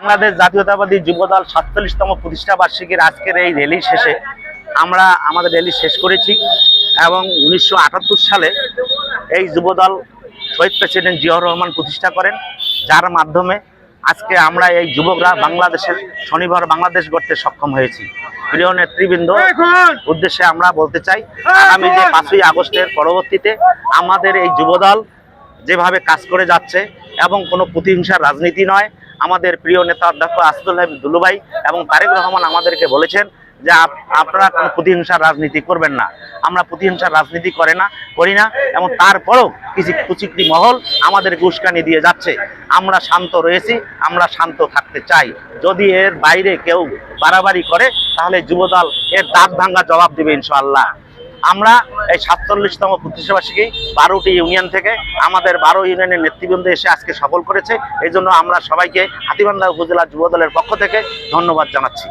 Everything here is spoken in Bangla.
বাংলাদেশ জাতীয়তাবাদী যুবদল সাতচল্লিশতম প্রতিষ্ঠা বার্ষিকীর আজকের এই র্যালি শেষে আমরা আমাদের র্যালি শেষ করেছি এবং উনিশশো আটাত্তর সালে এই যুবদল শহীদ প্রেসিডেন্ট জিয়াউর রহমান প্রতিষ্ঠা করেন যার মাধ্যমে আজকে আমরা এই যুবকরা বাংলাদেশের শনিবার বাংলাদেশ গড়তে সক্ষম হয়েছি। প্রিয় নেতৃবৃন্দ উদ্দেশ্যে আমরা বলতে চাই আগামী যে পাঁচই আগস্টের পরবর্তীতে আমাদের এই যুবদল যেভাবে কাজ করে যাচ্ছে এবং কোনো প্রতিহিংসার রাজনীতি নয় আমাদের প্রিয় নেতা অধ্যক্ষ আসাদুল্লাহ দুলুভাই এবং তারেক রহমান আমাদেরকে বলেছেন যে আপনারা কোনো প্রতিহিংসার রাজনীতি করবেন না। আমরা প্রতিহিংসার রাজনীতি করে না, করি না এবং তারপরেও কিছু কুচিকটি মহল আমাদেরকে উস্কানি দিয়ে যাচ্ছে। আমরা শান্ত রয়েছি, আমরা শান্ত থাকতে চাই। যদি এর বাইরে কেউ বাড়াবাড়ি করে, তাহলে যুবদল এর দাঁত ভাঙ্গা জবাব দেবে ইনশাআল্লাহ। আমরা এই সাতচল্লিশতম প্রতিষ্ঠাবার্ষিকী বারোটি ইউনিয়ন থেকে আমাদের বারো ইউনিয়নের নেতৃবৃন্দ এসে আজকে সফল করেছে। এই জন্য আমরা সবাইকে হাতিবান্ধা উপজেলা যুব দলের পক্ষ থেকে ধন্যবাদ জানাচ্ছি।